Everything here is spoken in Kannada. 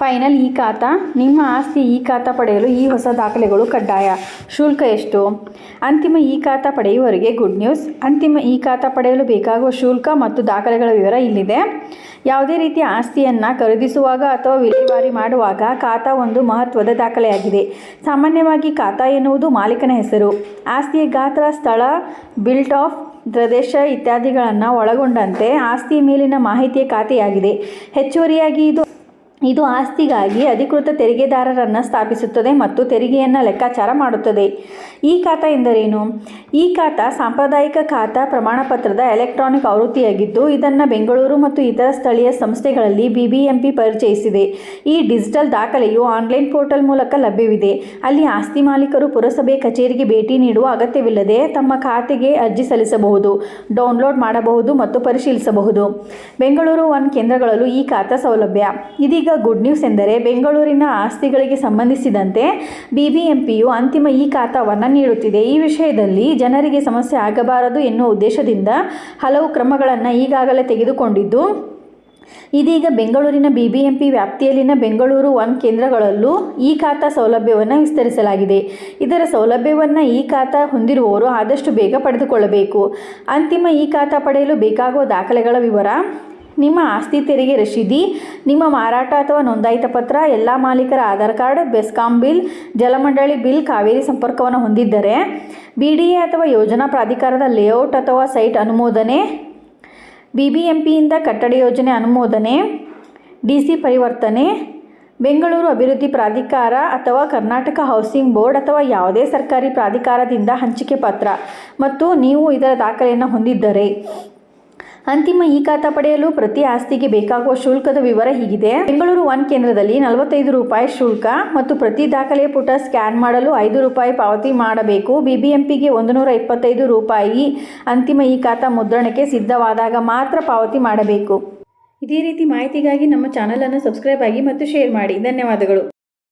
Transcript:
ಫೈನಲ್ ಈ ಖಾತಾ. ನಿಮ್ಮ ಆಸ್ತಿ ಈ ಖಾತಾ ಪಡೆಯಲು ಈ ಹೊಸ ದಾಖಲೆಗಳು ಕಡ್ಡಾಯ. ಶುಲ್ಕ ಎಷ್ಟು? ಅಂತಿಮ ಈ ಖಾತಾ ಪಡೆಯುವವರಿಗೆ ಗುಡ್ ನ್ಯೂಸ್ ಅಂತಿಮ ಈ ಖಾತಾ ಪಡೆಯಲು ಬೇಕಾಗುವ ಶುಲ್ಕ ಮತ್ತು ದಾಖಲೆಗಳ ವಿವರ ಇಲ್ಲಿದೆ. ಯಾವುದೇ ರೀತಿಯ ಆಸ್ತಿಯನ್ನು ಖರೀದಿಸುವಾಗ ಅಥವಾ ವಿಲೇವಾರಿ ಮಾಡುವಾಗ ಖಾತಾ ಒಂದು ಮಹತ್ವದ ದಾಖಲೆಯಾಗಿದೆ. ಸಾಮಾನ್ಯವಾಗಿ ಖಾತಾ ಎನ್ನುವುದು ಮಾಲೀಕನ ಹೆಸರು. ಆಸ್ತಿಯ ಗಾತ್ರ, ಸ್ಥಳ ಬಿಲ್ಟ್ ಆಫ್ ಪ್ರದೇಶ ಇತ್ಯಾದಿಗಳನ್ನು ಒಳಗೊಂಡಂತೆ ಆಸ್ತಿಯ ಮೇಲಿನ ಮಾಹಿತಿಯ ಖಾತೆಯಾಗಿದೆ. ಹೆಚ್ಚುವರಿಯಾಗಿ ಇದು ಇದು ಆಸ್ತಿಗಾಗಿ ಅಧಿಕೃತ ತೆರಿಗೆದಾರರನ್ನು ಸ್ಥಾಪಿಸುತ್ತದೆ ಮತ್ತು ತೆರಿಗೆಯನ್ನು ಲೆಕ್ಕಾಚಾರ ಮಾಡುತ್ತದೆ. ಈ ಖಾತಾ ಎಂದರೇನು? ಈ ಖಾತಾ ಸಾಂಪ್ರದಾಯಿಕ ಖಾತಾ ಪ್ರಮಾಣಪತ್ರದ ಎಲೆಕ್ಟ್ರಾನಿಕ್ ಆವೃತ್ತಿಯಾಗಿದ್ದು, ಇದನ್ನು ಬೆಂಗಳೂರು ಮತ್ತು ಇತರ ಸ್ಥಳೀಯ ಸಂಸ್ಥೆಗಳಲ್ಲಿ ಬಿಬಿಎಂಪಿ ಪರಿಚಯಿಸಿದೆ. ಈ ಡಿಜಿಟಲ್ ದಾಖಲೆಯು ಆನ್ಲೈನ್ ಪೋರ್ಟಲ್ ಮೂಲಕ ಲಭ್ಯವಿದೆ. ಅಲ್ಲಿ ಆಸ್ತಿ ಮಾಲೀಕರು ಪುರಸಭೆ ಕಚೇರಿಗೆ ಭೇಟಿ ನೀಡುವ ಅಗತ್ಯವಿಲ್ಲದೆ ತಮ್ಮ ಖಾತೆಗೆ ಅರ್ಜಿ ಸಲ್ಲಿಸಬಹುದು, ಡೌನ್ಲೋಡ್ ಮಾಡಬಹುದು ಮತ್ತು ಪರಿಶೀಲಿಸಬಹುದು. ಬೆಂಗಳೂರು ಒನ್ ಕೇಂದ್ರಗಳಲ್ಲೂ ಈ ಖಾತಾ ಸೌಲಭ್ಯ. ಇದೀಗ ಗುಡ್ ನ್ಯೂಸ್ ಎಂದರೆ, ಬೆಂಗಳೂರಿನ ಆಸ್ತಿಗಳಿಗೆ ಸಂಬಂಧಿಸಿದಂತೆ ಬಿಬಿಎಂಪಿಯು ಅಂತಿಮ ಈ ಖಾತಾವನ್ನು ನೀಡುತ್ತಿದೆ. ಈ ವಿಷಯದಲ್ಲಿ ಜನರಿಗೆ ಸಮಸ್ಯೆ ಆಗಬಾರದು ಎನ್ನುವ ಉದ್ದೇಶದಿಂದ ಹಲವು ಕ್ರಮಗಳನ್ನು ಈಗಾಗಲೇ ತೆಗೆದುಕೊಂಡಿದ್ದು, ಇದೀಗ ಬೆಂಗಳೂರಿನ ಬಿಬಿಎಂಪಿ ವ್ಯಾಪ್ತಿಯಲ್ಲಿನ ಬೆಂಗಳೂರು ಒನ್ ಕೇಂದ್ರಗಳಲ್ಲೂ ಈ ಖಾತಾ ಸೌಲಭ್ಯವನ್ನು ವಿಸ್ತರಿಸಲಾಗಿದೆ. ಇದರ ಸೌಲಭ್ಯವನ್ನು ಈ ಖಾತಾ ಹೊಂದಿರುವವರು ಆದಷ್ಟು ಬೇಗ ಪಡೆದುಕೊಳ್ಳಬೇಕು. ಅಂತಿಮ ಈ ಖಾತಾ ಪಡೆಯಲು ಬೇಕಾಗುವ ದಾಖಲೆಗಳ ವಿವರ ನಿಮ್ಮ ಆಸ್ತಿ ತೆರಿಗೆ ರಶೀದಿ, ನಿಮ್ಮ ಮಾರಾಟ ಅಥವಾ ನೋಂದಾಯಿತ ಪತ್ರ, ಎಲ್ಲ ಮಾಲೀಕರ ಆಧಾರ್ ಕಾರ್ಡ್, ಬೆಸ್ಕಾಂ ಬಿಲ್, ಜಲಮಂಡಳಿ ಬಿಲ್, ಕಾವೇರಿ ಸಂಪರ್ಕವನ್ನು ಹೊಂದಿದ್ದರೆ ಬಿ ಡಿ ಎ ಅಥವಾ ಯೋಜನಾ ಪ್ರಾಧಿಕಾರದ ಲೇಔಟ್ ಅಥವಾ ಸೈಟ್ ಅನುಮೋದನೆ ಬಿ ಬಿ ಎಂ ಪಿಯಿಂದ ಕಟ್ಟಡ ಯೋಜನೆ ಅನುಮೋದನೆ ಡಿ ಸಿ ಪರಿವರ್ತನೆ, ಬೆಂಗಳೂರು ಅಭಿವೃದ್ಧಿ ಪ್ರಾಧಿಕಾರ ಅಥವಾ ಕರ್ನಾಟಕ ಹೌಸಿಂಗ್ ಬೋರ್ಡ್ ಅಥವಾ ಯಾವುದೇ ಸರ್ಕಾರಿ ಪ್ರಾಧಿಕಾರದಿಂದ ಹಂಚಿಕೆ ಪತ್ರ ಮತ್ತು ನೀವು ಇದರ ದಾಖಲೆಯನ್ನು ಹೊಂದಿದ್ದರೆ ಅಂತಿಮ ಇ ಖಾತಾ ಪಡೆಯಲು ಪ್ರತಿ ಆಸ್ತಿಗೆ ಬೇಕಾಗುವ ಶುಲ್ಕದ ವಿವರ ಹೀಗಿದೆ. ಬೆಂಗಳೂರು ಒನ್ ಕೇಂದ್ರದಲ್ಲಿ ನಲವತ್ತೈದು ರೂಪಾಯಿ ಶುಲ್ಕ ಮತ್ತು ಪ್ರತಿ ದಾಖಲೆಯ ಪುಟ ಸ್ಕ್ಯಾನ್ ಮಾಡಲು ಐದು ರೂಪಾಯಿ ಪಾವತಿ ಮಾಡಬೇಕು. ಬಿಬಿಎಂಪಿಗೆ ಒಂದು ನೂರ ಇಪ್ಪತ್ತೈದು ರೂಪಾಯಿ ಅಂತಿಮ ಇ ಖಾತಾ ಮುದ್ರಣಕ್ಕೆ ಸಿದ್ಧವಾದಾಗ ಮಾತ್ರ ಪಾವತಿ ಮಾಡಬೇಕು. ಇದೇ ರೀತಿ ಮಾಹಿತಿಗಾಗಿ ನಮ್ಮ ಚಾನಲನ್ನು ಸಬ್ಸ್ಕ್ರೈಬ್ ಆಗಿ ಮತ್ತು ಶೇರ್ ಮಾಡಿ. ಧನ್ಯವಾದಗಳು.